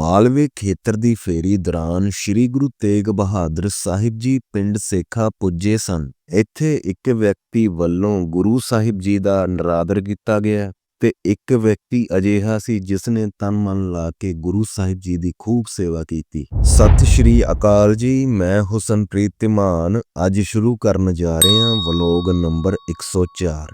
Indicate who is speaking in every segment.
Speaker 1: ਮਾਲਵੇ ਖੇਤਰ ਦੀ ਫੇਰੀ ਦੌਰਾਨ ਸ੍ਰੀ ਗੁਰੂ ਤੇਗ ਬਹਾਦਰ ਸਾਹਿਬ ਜੀ ਪਿੰਡ ਸੇਖਾ ਪੁੱਜੇ ਸਨ। ਇੱਥੇ ਇੱਕ ਵਿਅਕਤੀ ਵੱਲੋਂ ਗੁਰੂ ਸਾਹਿਬ ਜੀ ਦਾ ਨਰਾਦਰ ਕੀਤਾ ਗਿਆ ਤੇ ਇੱਕ ਵਿਅਕਤੀ ਅਜਿਹਾ ਸੀ ਜਿਸ ਨੇ ਤਨ ਮਨ ਲਾ ਕੇ ਗੁਰੂ ਸਾਹਿਬ ਜੀ ਦੀ ਖੂਬ ਸੇਵਾ ਕੀਤੀ। ਸਤਿ ਸ਼੍ਰੀ ਅਕਾਲ ਜੀ, ਮੈਂ ਹੁਸਨਪ੍ਰੀਤ ਤਿਮਾਨ ਅੱਜ ਸ਼ੁਰੂ ਕਰਨ ਜਾ ਰਹੇ ਹਾਂ ਵਲੋਗ ਨੰਬਰ 104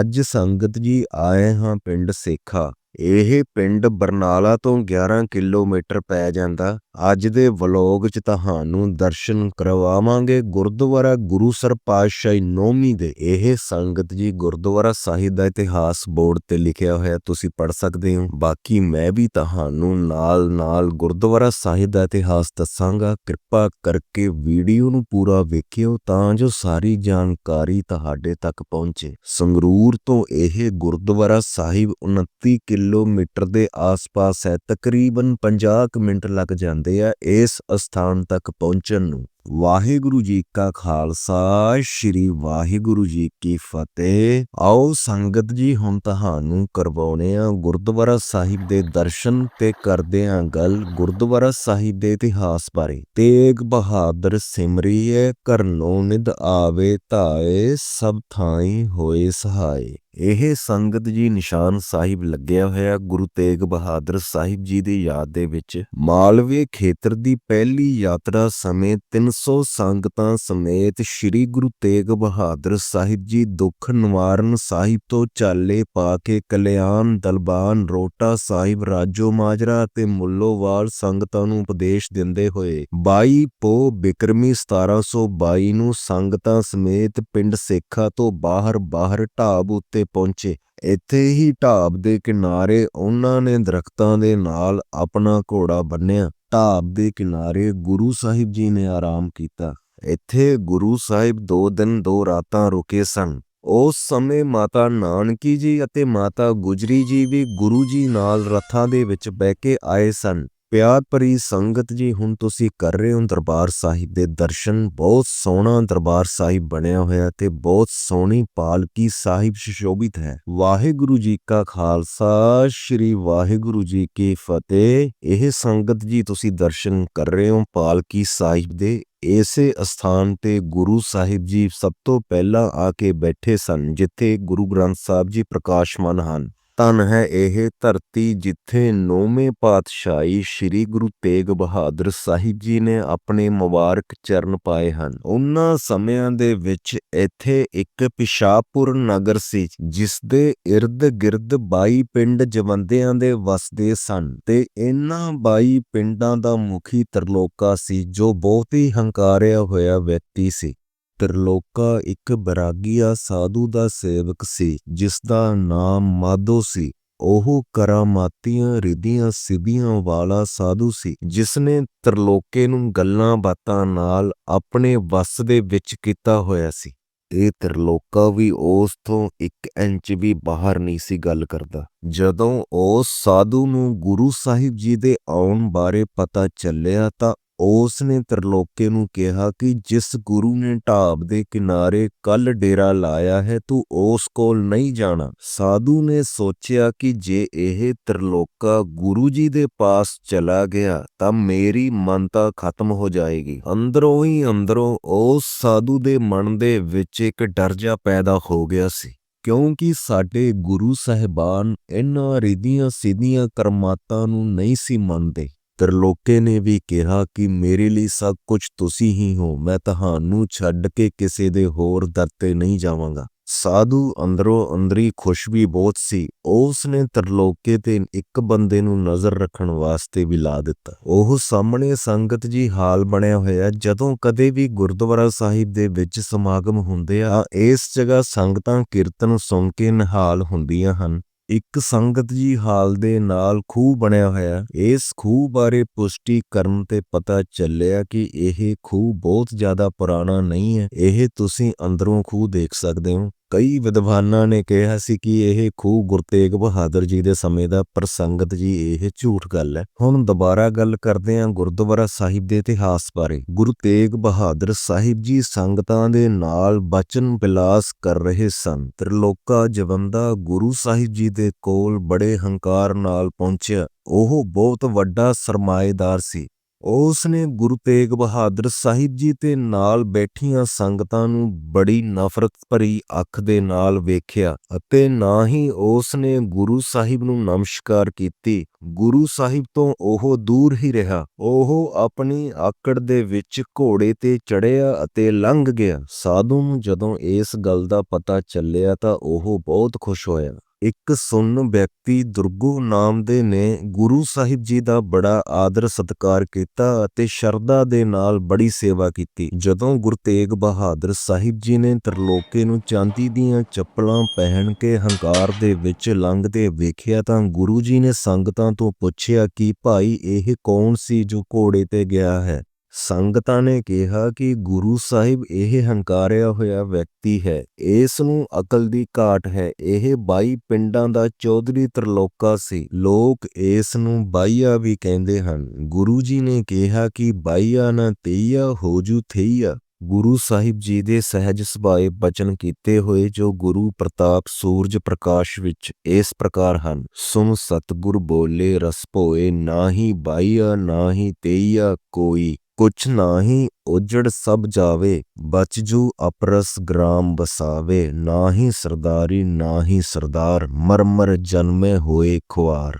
Speaker 1: ਅੱਜ ਸੰਗਤ ਜੀ ਆਏ ਹਾਂ ਪਿੰਡ ਸੇਖਾ। ਇਹ ਪਿੰਡ ਬਰਨਾਲਾ ਤੋਂ 11 ਕਿਲੋਮੀਟਰ ਪੈ ਜਾਂਦਾ। ਅੱਜ ਦੇ ਵਲੋਗ 'ਚ ਤੁਹਾਨੂੰ ਦਰਸ਼ਨ ਕਰਵਾਵਾਂਗੇ। ਗੁਰਦੁਆਰਾ ਗੁਰੂਸਰ ਪਾਤਸ਼ਾਹੀ ਨੌਵੀਂ ਦੇ। ਇਹ ਸੰਗਤ ਜੀ ਗੁਰਦੁਆਰਾ ਸਾਹਿਬ ਦਾ ਇਤਿਹਾਸ ਬੋਰਡ ਤੇ ਲਿਖਿਆ ਹੋਇਆ, ਤੁਸੀਂ ਪੜ ਸਕਦੇ ਹੋ। ਬਾਕੀ ਮੈਂ ਵੀ ਤੁਹਾਨੂੰ ਨਾਲ-ਨਾਲ ਗੁਰਦੁਆਰਾ ਸਾਹਿਬ ਦਾ ਇਤਿਹਾਸ ਦੱਸਾਂਗਾ। ਕਿਰਪਾ ਕਰਕੇ ਵੀਡੀਓ ਨੂੰ ਪੂਰਾ ਵੇਖਿਓ ਤਾਂ ਜੋ ਸਾਰੀ ਜਾਣਕਾਰੀ ਤੁਹਾਡੇ ਤੱਕ ਪਹੁੰਚੇ। ਸੰਗਰੂਰ ਤੋਂ ਇਹ ਗੁਰਦੁਆਰਾ ਸਾਹਿਬ 29 ਕਿਲੋਮੀਟਰ ਦੇ ਆਸ-ਪਾਸ ਹੈ, ਤਕਰੀਬਨ 50 ਕੁ ਮਿੰਟ ਲੱਗ ਜਾਂਦੇ ਆ ਇਸ ਸਥਾਨ ਤੱਕ ਪਹੁੰਚਣ ਨੂੰ। ਵਾਹਿਗੁਰੂ ਜੀ ਕਾ ਖਾਲਸਾ, ਸ੍ਰੀ ਵਾਹਿਗੁਰੂ ਜੀ ਕੀ ਫਤਿਹ। ਆਓ ਸੰਗਤ ਜੀ, ਹੁਣ ਤੁਹਾਨੂੰ ਕਰਵਾਉਣੇ ਆ ਗੁਰਦੁਆਰਾ ਸਾਹਿਬ ਦੇ ਦਰਸ਼ਨ ਤੇ ਕਰਦੇ ਆ ਗੱਲ ਗੁਰਦੁਆਰਾ ਸਾਹਿਬ ਦੇ ਇਤਿਹਾਸ ਬਾਰੇ। ਤੇਗ ਬਹਾਦਰ ਸਿਮਰੀਏ ਕਰਨੋਂ ਨਿਦ ਆਵੇ ਧਾਏ, ਸਭ ਥਾਈ ਹੋਏ ਸਹਾਈ ਇਹ ਸੰਗਤ ਜੀ ਨਿਸ਼ਾਨ ਸਾਹਿਬ ਲੱਗਿਆ ਹੋਇਆ ਗੁਰੂ ਤੇਗ ਬਹਾਦਰ ਸਾਹਿਬ ਜੀ ਦੀ ਯਾਦ ਦੇ ਵਿੱਚ। ਮਾਲਵੇ ਖੇਤਰ ਦੀ ਪਹਿਲੀ ਯਾਤਰਾ ਸਮੇਂ ਤਿੰਨ 300 ਸੰਗਤਾਂ ਸਮੇਤ ਸ੍ਰੀ ਗੁਰੂ ਤੇਗ ਬਹਾਦਰ ਸਾਹਿਬ ਜੀ ਦੁੱਖ ਨਿਵਾਰਨ ਸਾਹਿਬ ਤੋਂ ਚਾਲੇ ਪਾ ਕੇ ਕਲਿਆਣ ਦਲਬਾਨ ਰੋਟਾ ਸਾਹਿਬ ਰਾਜੋ ਮਾਜਰਾ ਅਤੇ ਮੁੱਲੋਵਾਲ ਸੰਗਤਾਂ ਨੂੰ ਉਪਦੇਸ਼ ਦਿੰਦੇ ਹੋਏ 22 ਪੋ ਬਿਕਰਮੀ 1722 ਨੂੰ ਸੰਗਤਾਂ ਸਮੇਤ ਪਿੰਡ ਸੇਖਾ ਤੋਂ ਬਾਹਰ ਬਾਹਰ ਢਾਬ ਉੱਤੇ ਪਹੁੰਚੇ। ਇੱਥੇ ਹੀ ਢਾਬ ਦੇ ਕਿਨਾਰੇ ਉਹਨਾਂ ਨੇ ਦਰਖਤਾਂ ਦੇ ਨਾਲ ਆਪਣਾ ਘੋੜਾ ਬੰਨਿਆ। ਢਾਬ ਦੇ ਕਿਨਾਰੇ ਗੁਰੂ ਸਾਹਿਬ ਜੀ ਨੇ ਆਰਾਮ ਕੀਤਾ। ਇੱਥੇ ਗੁਰੂ ਸਾਹਿਬ ਦੋ ਦਿਨ ਦੋ ਰਾਤਾਂ ਰੁਕੇ ਸਨ। ਉਸ ਸਮੇਂ ਮਾਤਾ ਨਾਨਕੀ ਜੀ ਅਤੇ ਮਾਤਾ ਗੁਜਰੀ ਜੀ ਵੀ ਗੁਰੂ ਜੀ ਨਾਲ ਰਥਾਂ ਦੇ ਵਿੱਚ ਬਹਿ ਕੇ ਆਏ ਸਨ। ਪਿਆਰ ਭਰੀ ਸੰਗਤ ਜੀ, ਹੁਣ ਤੁਸੀਂ ਕਰ ਰਹੇ ਹੋ ਦਰਬਾਰ ਸਾਹਿਬ ਦੇ ਦਰਸ਼ਨ। ਬਹੁਤ ਸੋਹਣਾ ਦਰਬਾਰ ਸਾਹਿਬ ਬਣਿਆ ਹੋਇਆ ਤੇ ਬਹੁਤ ਸੋਹਣੀ ਪਾਲਕੀ ਸਾਹਿਬ ਸੁਸ਼ੋਭਿਤ ਹੈ। ਵਾਹਿਗੁਰੂ ਜੀ ਕਾ ਖਾਲਸਾ, ਸ੍ਰੀ ਵਾਹਿਗੁਰੂ ਜੀ ਕੀ ਫਤਿਹ। ਇਹ ਸੰਗਤ ਜੀ, ਤੁਸੀਂ ਦਰਸ਼ਨ ਕਰ ਰਹੇ ਹੋ ਪਾਲਕੀ ਸਾਹਿਬ ਦੇ। ਇਸੇ ਸਥਾਨ ਤੇ ਗੁਰੂ ਸਾਹਿਬ ਜੀ ਸਭ ਤੋਂ ਪਹਿਲਾਂ ਆ ਕੇ ਬੈਠੇ ਸਨ, ਜਿੱਥੇ ਗੁਰੂ ਗ੍ਰੰਥ ਸਾਹਿਬ ਜੀ ਪ੍ਰਕਾਸ਼ਮਾਨ ਹਨ। ਧਨ ਹੈ ਇਹ ਧਰਤੀ ਜਿੱਥੇ ਨੌਵੇਂ ਪਾਤਸ਼ਾਹੀ ਸ੍ਰੀ ਗੁਰੂ ਤੇਗ ਬਹਾਦਰ ਸਾਹਿਬ ਜੀ ਨੇ ਆਪਣੇ ਮੁਬਾਰਕ ਚਰਨ ਪਾਏ ਹਨ। ਉਹਨਾਂ ਸਮਿਆਂ ਦੇ ਵਿੱਚ ਇੱਥੇ ਇੱਕ ਪਿਸ਼ਾਪੁਰ ਨਗਰ ਸੀ ਜਿਸ ਦੇ ird ਗਿਰਦ 22 ਪਿੰਡ ਜਵੰਦਿਆਂ ਦੇ ਵਸਦੇ ਸਨ ਤੇ ਇਹਨਾਂ 22 ਪਿੰਡਾਂ ਦਾ ਮੁਖੀ ਤਰਲੋਕਾ ਸੀ, ਜੋ ਬਹੁਤ ਹੀ ਹੰਕਾਰਿਆ ਹੋਇਆ ਵਿਅਕਤੀ ਸੀ। ਤ੍ਰਿਲੋਕਾ ਇੱਕ ਬਰਾਗੀਆ ਸਾਧੂ ਦਾ ਸੇਵਕ ਸੀ ਜਿਸ ਦਾ ਨਾਮ ਮਾਧੋ ਸੀ। ਉਹ ਕਰਾਮਾਤੀਆਂ ਰਿਧੀਆਂ ਸਿੱਧੀਆਂ ਵਾਲਾ ਸਾਧੂ ਸੀ ਜਿਸ ਨੇ ਤ੍ਰਿਲੋਕੇ ਨੂੰ ਗੱਲਾਂ ਬਾਤਾਂ ਨਾਲ ਆਪਣੇ ਵੱਸ ਦੇ ਵਿੱਚ ਕੀਤਾ ਹੋਇਆ ਸੀ। ਇਹ ਤ੍ਰਿਲੋਕਾ ਵੀ ਉਸ ਤੋਂ 1 ਇੰਚ ਵੀ ਬਾਹਰ ਨਹੀਂ ਸੀ ਗੱਲ ਕਰਦਾ। ਜਦੋਂ ਉਸ ਸਾਧੂ ਨੂੰ ਗੁਰੂ ਸਾਹਿਬ ਜੀ ਦੇ ਆਉਣ ਬਾਰੇ ਪਤਾ ਚੱਲਿਆ ਤਾਂ ਉਸ ਨੇ ਤਰਲੋਕੇ ਨੂੰ ਕਿਹਾ ਕਿ ਜਿਸ ਗੁਰੂ ਨੇ ਢਾਬ ਦੇ ਕਿਨਾਰੇ ਕੱਲ ਡੇਰਾ ਲਾਇਆ ਹੈ, ਤੂੰ ਉਸ ਕੋਲ ਨਹੀਂ ਜਾਣਾ। ਸਾਧੂ ਨੇ ਸੋਚਿਆ ਕਿ ਜੇ ਇਹ ਤਰਲੋਕਾ ਗੁਰੂ ਜੀ ਦੇ ਪਾਸ ਚਲਾ ਗਿਆ, ਤਾਂ ਮੇਰੀ ਮੰਨਤਾ ਖਤਮ ਹੋ ਜਾਏਗੀ। ਅੰਦਰੋਂ ਹੀ ਅੰਦਰੋਂ ਉਸ ਸਾਧੂ ਦੇ ਮਨ ਦੇ ਵਿੱਚ ਇੱਕ ਡਰ ਜਾ ਪੈਦਾ ਹੋ ਗਿਆ ਸੀ, ਕਿਉਂਕਿ ਸਾਡੇ ਗੁਰੂ ਸਾਹਿਬਾਨ ਇਹਨਾਂ ਰਿਧੀਆਂ ਸਿੱਧੀਆਂ ਕਰਮਾਤਾਂ ਨੂੰ ਨਹੀਂ ਸੀ ਮੰਨਦੇ। ਤਰਲੋਕੇ ਨੇ ਵੀ ਕਿਹਾ ਕਿ ਮੇਰੇ ਲਈ ਸਭ ਕੁਝ ਤੁਸੀਂ ਹੀ ਹੋ, ਮੈਂ ਤੁਹਾਨੂੰ ਛੱਡ ਕੇ ਕਿਸੇ ਦੇ ਹੋਰ ਦਰ ਤੇ ਨਹੀਂ ਜਾਵਾਂਗਾ। ਸਾਧੂ ਅੰਦਰੋਂ ਅੰਦਰੀ ਖੁਸ਼ ਵੀ ਬਹੁਤ ਸੀ। ਉਸ ਨੇ ਤਰਲੋਕੇ ਤੇ ਇੱਕ ਬੰਦੇ ਨੂੰ ਨਜ਼ਰ ਰੱਖਣ ਵਾਸਤੇ ਵੀ ਲਾ ਦਿੱਤਾ। ਉਹ ਸਾਹਮਣੇ ਸੰਗਤ ਜੀ ਹਾਲ ਬਣਿਆ ਹੋਇਆ, ਜਦੋਂ ਕਦੇ ਵੀ ਗੁਰਦੁਆਰਾ ਸਾਹਿਬ ਦੇ ਵਿੱਚ ਸਮਾਗਮ ਹੁੰਦੇ ਆ, ਇਸ ਜਗ੍ਹਾ ਸੰਗਤਾਂ ਕੀਰਤਨ ਸੁਣ ਕੇ ਨਿਹਾਲ ਹੁੰਦੀਆਂ ਹਨ। ਇੱਕ ਸੰਗਤ ਜੀ ਹਾਲ ਦੇ ਨਾਲ ਖੂਹ ਬਣਿਆ ਹੋਇਆ। ਇਸ ਖੂਹ ਬਾਰੇ ਪੁਸ਼ਟੀ ਕਰਨ ਤੇ ਪਤਾ ਚੱਲਿਆ ਕਿ ਇਹ ਖੂਹ ਬਹੁਤ ਜ਼ਿਆਦਾ ਪੁਰਾਣਾ ਨਹੀਂ ਹੈ। ਇਹ ਤੁਸੀਂ ਅੰਦਰੋਂ ਖੂਹ ਦੇਖ ਸਕਦੇ ਹੋ। ਕਈ ਵਿਦਵਾਨਾਂ ਨੇ ਕਿਹਾ ਸੀ ਕਿ ਇਹ ਖੂਹ ਗੁਰੂ ਤੇਗ ਬਹਾਦਰ ਜੀ ਦੇ ਸਮੇਂ ਦਾ ਪਰ ਸੰਗਤ ਜੀ, ਇਹ ਝੂਠ ਗੱਲ ਹੈ। ਹੁਣ ਦੁਬਾਰਾ ਗੱਲ ਕਰਦੇ ਹਾਂ ਗੁਰਦੁਆਰਾ ਸਾਹਿਬ ਦੇ ਇਤਿਹਾਸ ਬਾਰੇ। ਗੁਰੂ ਤੇਗ ਬਹਾਦਰ ਸਾਹਿਬ ਜੀ ਸੰਗਤਾਂ ਦੇ ਨਾਲ ਬਚਨ ਬਿਲਾਸ ਕਰ ਰਹੇ ਸਨ। ਤ੍ਰਿਲੋਕਾ ਜਵੰਦਾ ਗੁਰੂ ਸਾਹਿਬ ਜੀ ਦੇ ਕੋਲ ਬੜੇ ਹੰਕਾਰ ਨਾਲ ਪਹੁੰਚਿਆ। ਉਹ ਬਹੁਤ ਵੱਡਾ ਸਰਮਾਏਦਾਰ ਸੀ। ਉਸ ਨੇ ਗੁਰੂ ਤੇਗ ਬਹਾਦਰ ਸਾਹਿਬ ਜੀ ਤੇ ਨਾਲ ਬੈਠੀਆਂ ਸੰਗਤਾਂ ਨੂੰ ਬੜੀ ਨਫ਼ਰਤ ਭਰੀ ਅੱਖ ਦੇ ਨਾਲ ਵੇਖਿਆ ਅਤੇ ਨਾ ਹੀ ਉਸ ਨੇ ਗੁਰੂ ਸਾਹਿਬ ਨੂੰ ਨਮਸਕਾਰ ਕੀਤੀ। ਗੁਰੂ ਸਾਹਿਬ ਤੋਂ ਉਹ ਦੂਰ ਹੀ ਰਿਹਾ। ਉਹ ਆਪਣੀ ਆਕੜ ਦੇ ਵਿੱਚ ਘੋੜੇ ਤੇ ਚੜਿਆ ਅਤੇ ਲੰਘ ਗਿਆ। ਸਾਧੂ ਨੂੰ ਜਦੋਂ ਇਸ ਗੱਲ ਦਾ ਪਤਾ ਚੱਲਿਆ ਤਾਂ ਉਹ ਬਹੁਤ ਖੁਸ਼ ਹੋਇਆ। ਇੱਕ ਸੁੰਨ ਵਿਅਕਤੀ ਦੁਰਗੂ ਨਾਮ ਦੇ ਨੇ ਗੁਰੂ ਸਾਹਿਬ ਜੀ ਦਾ ਬੜਾ ਆਦਰ ਸਤਿਕਾਰ ਕੀਤਾ ਅਤੇ ਸ਼ਰਧਾ ਦੇ ਨਾਲ ਬੜੀ ਸੇਵਾ ਕੀਤੀ। ਜਦੋਂ ਗੁਰੂ ਤੇਗ ਬਹਾਦਰ ਸਾਹਿਬ ਜੀ ਨੇ ਤਰਲੋਕੇ ਨੂੰ ਚਾਂਦੀ ਦੀਆਂ ਚੱਪਲਾਂ ਪਹਿਨ ਕੇ ਹੰਕਾਰ ਦੇ ਵਿੱਚ ਲੰਘਦੇ ਵੇਖਿਆ ਤਾਂ ਗੁਰੂ ਜੀ ਨੇ ਸੰਗਤਾਂ ਤੋਂ ਪੁੱਛਿਆ ਕਿ ਭਾਈ ਇਹ ਕੌਣ ਸੀ ਜੋ ਘੋੜੇ ਤੇ ਗਿਆ ਹੈ? ਸੰਗਤਾਂ ਨੇ ਕਿਹਾ ਕਿ ਗੁਰੂ ਸਾਹਿਬ ਇਹ ਹੰਕਾਰਿਆ ਹੋਇਆ ਵਿਅਕਤੀ ਹੈ। ਇਸ ਨੂੰ ਅਕਲ ਦੀ ਘਾਟ ਹੈ। ਇਹ ਬਾਈ ਪਿੰਡਾਂ ਦਾ ਚੌਧਰੀ ਤਰਲੋਕਾ ਸੀ। ਲੋਕ ਇਸ ਨੂੰ ਬਾਈਆ ਵੀ ਕਹਿੰਦੇ ਹਨ। ਗੁਰੂ ਜੀ ਨੇ ਕਿਹਾ ਕਿ ਬਾਈਆ ਨਾ ਤੇਈਆ ਹੋਜੂ ਥਈਆ ਗੁਰੂ ਸਾਹਿਬ ਜੀ ਦੇ ਸਹਿਜ ਸੁਭਾਏ ਬਚਨ ਕੀਤੇ ਹੋਏ ਜੋ ਗੁਰੂ ਪ੍ਰਤਾਪ ਸੂਰਜ ਪ੍ਰਕਾਸ਼ ਵਿੱਚ ਇਸ ਪ੍ਰਕਾਰ ਹਨ। ਸੁਨ ਸਤਗੁਰ ਬੋਲੇ ਰਸ ਭੋਏ ਨਾਹੀ ਬਾਈਆ ਨਾਹੀ ਤੇਈਆ ਕੋਈ ਕੁਛ ਨਾਹੀ ਉਜੜ ਸਭ ਜਾਵੇ, ਬਚ ਜੂ ਅਪਰਸ ਗ੍ਰਾਮ ਬਸਾਵੇ ਨਾਹੀ ਸਰਦਾਰੀ, ਨਾਹੀਂ ਸਰਦਾਰ, ਮਰਮਰ ਜਨਮੇ ਹੋਏ ਖੁਆਰ।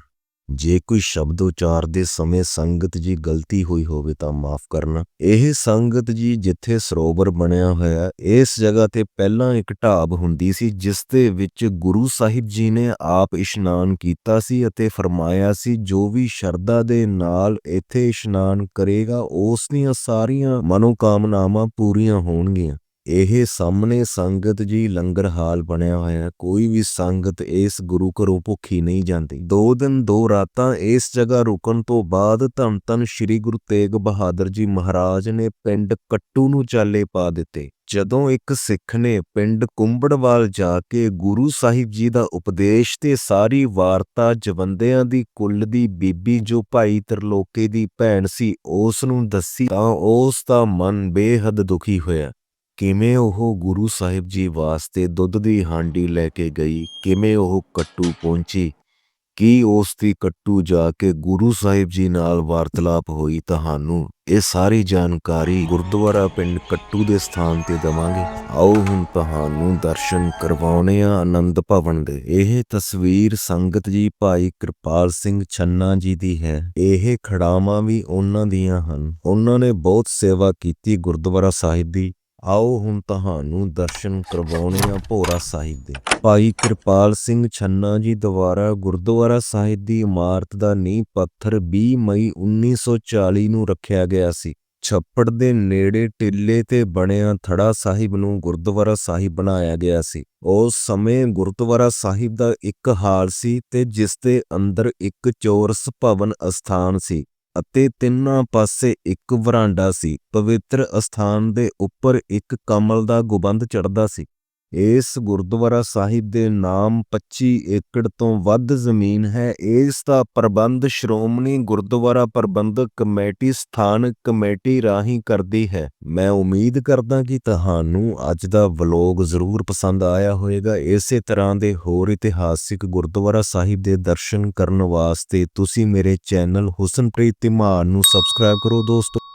Speaker 1: ਜੇ ਕੋਈ ਸ਼ਬਦ ਉਚਾਰ ਦੇ ਸਮੇਂ ਸੰਗਤ ਜੀ ਗਲਤੀ ਹੋਈ ਹੋਵੇ ਤਾਂ ਮਾਫ ਕਰਨਾ। ਇਹ ਸੰਗਤ ਜੀ ਜਿੱਥੇ ਸਰੋਵਰ ਬਣਿਆ ਹੋਇਆ, ਇਸ ਜਗ੍ਹਾ ਤੇ ਪਹਿਲਾਂ ਇੱਕ ਢਾਬ ਹੁੰਦੀ ਸੀ, ਜਿਸ ਦੇ ਵਿੱਚ ਗੁਰੂ ਸਾਹਿਬ ਜੀ ਨੇ ਆਪ ਇਸ਼ਨਾਨ ਕੀਤਾ ਸੀ ਅਤੇ ਫਰਮਾਇਆ ਸੀ, ਜੋ ਵੀ ਸ਼ਰਧਾ ਦੇ ਨਾਲ ਇੱਥੇ ਇਸ਼ਨਾਨ ਕਰੇਗਾ, ਉਸ ਦੀਆਂ ਸਾਰੀਆਂ ਮਨੋਕਾਮਨਾਵਾਂ ਪੂਰੀਆਂ ਹੋਣਗੀਆਂ। ਇਹ ਸਾਹਮਣੇ ਸੰਗਤ ਜੀ ਲੰਗਰ ਹਾਲ ਬਣਿਆ ਹੋਇਆ ਹੈ। ਕੋਈ ਵੀ ਸੰਗਤ ਇਸ ਗੁਰੂ ਘਰੋਂ ਭੁੱਖੀ ਨਹੀਂ ਜਾਂਦੀ। ਦੋ ਦਿਨ, ਦੋ ਰਾਤਾਂ ਇਸ ਜਗ੍ਹਾ ਰੁਕਣ ਤੋਂ ਬਾਅਦ ਧੰਨ ਧੰਨ ਸ੍ਰੀ ਗੁਰੂ ਤੇਗ ਬਹਾਦਰ ਜੀ ਮਹਾਰਾਜ ਨੇ ਪਿੰਡ ਕੱਟੂ ਨੂੰ ਚਾਲੇ ਪਾ ਦਿੱਤੇ। ਜਦੋਂ ਇੱਕ ਸਿੱਖ ਨੇ ਪਿੰਡ ਕੁੰਬੜਵਾਲ ਜਾ ਕੇ ਗੁਰੂ ਸਾਹਿਬ ਜੀ ਦਾ ਉਪਦੇਸ਼ ਤੇ ਸਾਰੀ ਵਾਰਤਾ ਜਵੰਦਿਆਂ ਦੀ ਕੁੱਲ ਦੀ ਬੀਬੀ ਜੋ ਭਾਈ ਤਰਲੋਕੇ ਦੀ ਭੈਣ ਸੀ, ਉਸ ਨੂੰ ਦੱਸੀ ਤਾਂ ਉਸ ਦਾ ਮਨ ਬੇਹੱਦ ਦੁਖੀ ਹੋਇਆ। ਕਿਵੇਂ ਉਹ ਗੁਰੂ ਸਾਹਿਬ ਜੀ ਵਾਸਤੇ ਦੁੱਧ ਦੀ ਹਾਂਡੀ ਲੈ ਕੇ ਗਈ? ਕਿਵੇਂ ਉਹ ਕੱਟੂ ਪਹੁੰਚੀ? ਕੀ ਉਸ ਦੀ ਕੱਟੂ ਜਾ ਕੇ ਗੁਰੂ ਸਾਹਿਬ ਜੀ ਨਾਲ ਵਾਰਤਲਾਪ ਹੋਈ? ਤੁਹਾਨੂੰ ਇਹ ਸਾਰੀ ਜਾਣਕਾਰੀ ਗੁਰਦੁਆਰਾ ਪਿੰਡ ਕੱਟੂ ਦੇ ਸਥਾਨ ਤੇ ਦਵਾਂਗੇ। ਆਓ ਹੁਣ ਤੁਹਾਨੂੰ ਦਰਸ਼ਨ ਕਰਵਾਉਣੇ ਆ ਆਨੰਦ ਭਵਨ ਦੇ। ਇਹ ਤਸਵੀਰ ਸੰਗਤ ਜੀ ਭਾਈ ਕਿਰਪਾਲ ਸਿੰਘ ਛੰਨਾ ਜੀ ਦੀ ਹੈ। ਇਹ ਖੜਾਵਾਂ ਵੀ ਉਹਨਾਂ ਦੀਆਂ ਹਨ। ਉਹਨਾਂ ਨੇ ਬਹੁਤ ਸੇਵਾ ਕੀਤੀ ਗੁਰਦੁਆਰਾ ਸਾਹਿਬ ਦੀ। ਆਓ ਹੁਣ ਤੁਹਾਨੂੰ ਦਰਸ਼ਨ ਕਰਵਾਉਣੇ ਆ ਭੋਰਾ ਸਾਹਿਬ ਦੇ। ਭਾਈ ਕਿਰਪਾਲ ਸਿੰਘ ਛੰਨਾ ਜੀ ਦੁਆਰਾ ਗੁਰਦੁਆਰਾ ਸਾਹਿਬ ਦੀ ਇਮਾਰਤ ਦਾ ਨੀਂਹ ਪੱਥਰ 20 ਮਈ 1940 ਨੂੰ ਰੱਖਿਆ ਗਿਆ ਸੀ। ਛੱਪੜ ਦੇ ਨੇੜੇ ਟਿੱਲੇ ਤੇ ਬਣਿਆ ਥੜਾ ਸਾਹਿਬ ਨੂੰ ਗੁਰਦੁਆਰਾ ਸਾਹਿਬ ਬਣਾਇਆ ਗਿਆ ਸੀ। ਉਸ ਸਮੇਂ ਗੁਰਦੁਆਰਾ ਸਾਹਿਬ ਦਾ ਇੱਕ ਹਾਲ ਸੀ ਤੇ ਜਿਸ ਦੇ ਅੰਦਰ ਇੱਕ ਚੌਰਸ ਭਵਨ ਅਸਥਾਨ ਸੀ। ਅਤੇ ਤਿੰਨਾਂ ਪਾਸੇ ਇੱਕ ਵਰਾਂਡਾ ਸੀ, ਪਵਿੱਤਰ ਅਸਥਾਨ ਦੇ ਉੱਪਰ ਇੱਕ ਕਮਲ ਦਾ ਗੁਬੰਦ ਚੜ੍ਹਦਾ ਸੀ। ਇਸ ਗੁਰਦੁਆਰਾ ਸਾਹਿਬ ਦੇ ਨਾਮ 25 ਏਕੜ ਤੋਂ ਵੱਧ ਜ਼ਮੀਨ ਹੈ। ਇਸ ਦਾ ਪ੍ਰਬੰਧ ਸ਼੍ਰੋਮਣੀ ਗੁਰਦੁਆਰਾ ਪ੍ਰਬੰਧਕ ਕਮੇਟੀ, ਸਥਾਨਕ ਕਮੇਟੀ ਰਾਹੀਂ ਕਰਦੀ ਹੈ। ਮੈਂ ਉਮੀਦ ਕਰਦਾ ਕਿ ਤੁਹਾਨੂੰ ਅੱਜ ਦਾ ਵਲੌਗ ਜ਼ਰੂਰ ਪਸੰਦ ਆਇਆ ਹੋਵੇਗਾ। ਇਸੇ ਤਰ੍ਹਾਂ ਦੇ ਹੋਰ ਇਤਿਹਾਸਿਕ ਗੁਰਦੁਆਰਾ ਸਾਹਿਬ ਦੇ ਦਰਸ਼ਨ ਕਰਨ ਵਾਸਤੇ ਤੁਸੀਂ ਮੇਰੇ ਚੈਨਲ ਹੁਸਨਪ੍ਰੀਤ ਧੀਮਾਨ ਨੂੰ ਸਬਸਕ੍ਰਾਈਬ ਕਰੋ ਦੋਸਤੋ।